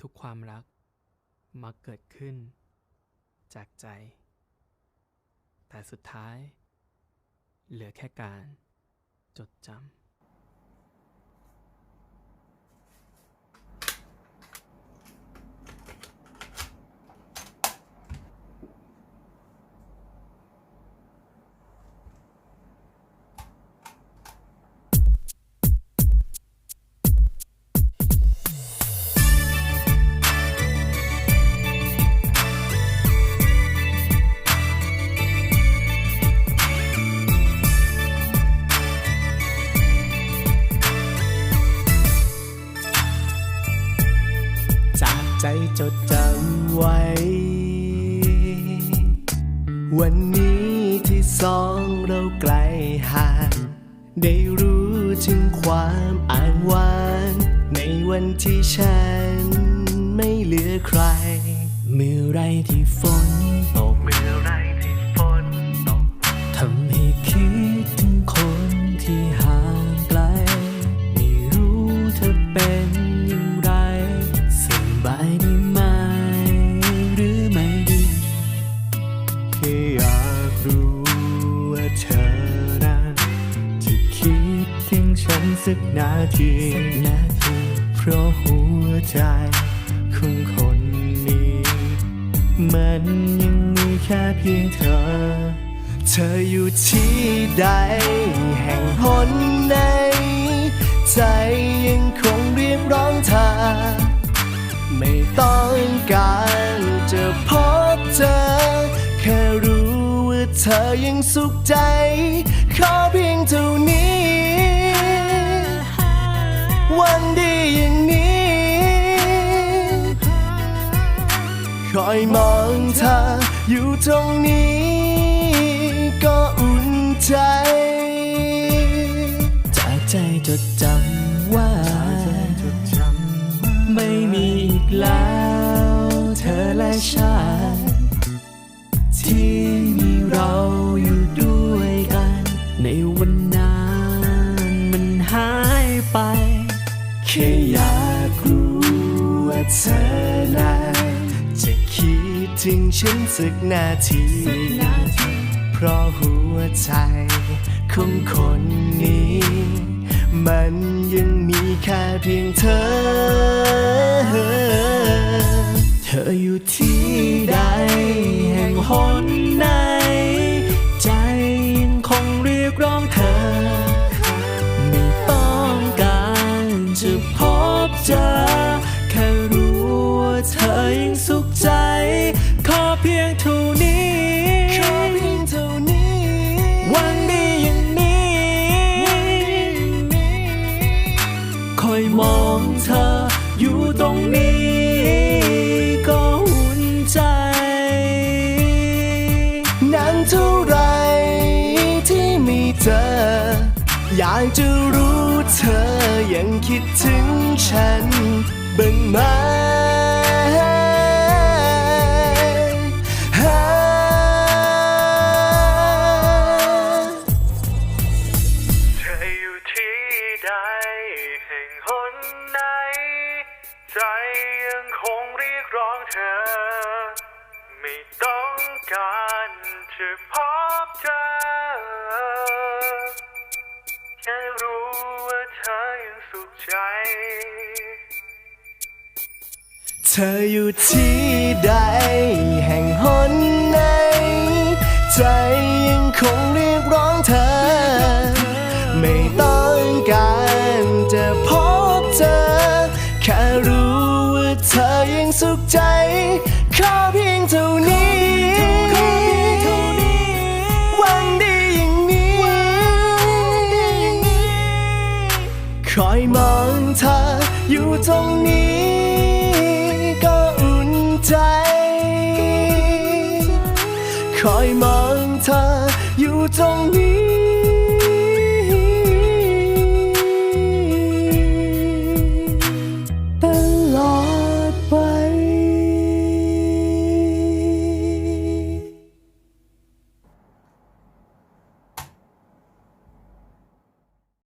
ทุกความรักมักเกิดขึ้น จากใจ แต่สุดท้าย เหลือแค่การจดจำ ใจจดจำไว้ วันนี้ที่สองเราไกลห่างได้รู้ถึงความอ่างวาน ในวันที่ฉันไม่เหลือใคร เมื่อไรที่ฝน สักนาทีนาทีเพราะหัวใจของคนนี้ มันยังมีแค่เพียงเธอ เธออยู่ที่ใด แห่งหนไหนใจยังคงเรียกร้องเธอ ไม่ต้องการจะพบเจอ แค่รู้ว่าเธอยังสุขใจ ขอเพียงเท่านี้ วันดีอย่างนี้ คอยมองเธออยู่ตรงนี้ ก็อุ่นใจ จากใจจดจำว่า ไม่มีอีกแล้ว เธอและฉัน ถึงฉันสักนาที เพราะหัวใจของคนนี้ มันยังมีแค่เพียงเธอ เธออยู่ที่ใดแห่งหน เท่าไรที่มีเธอ อยากจะรู้เธอยังคิดถึงฉันบ้างไหมเธออยู่ที่ใดแห่งหนไหนใจยังคงเรียกร้องเธอ ไม่ต้องการ จะพบเจอแค่รู้ว่าเธอยังสุขใจ เธออยู่ที่ใดแห่งหนไหนใจ อยมองเธออยู่ตรงนี้ก็อุ่นใจ คอยมองเธออยู่ตรงนี้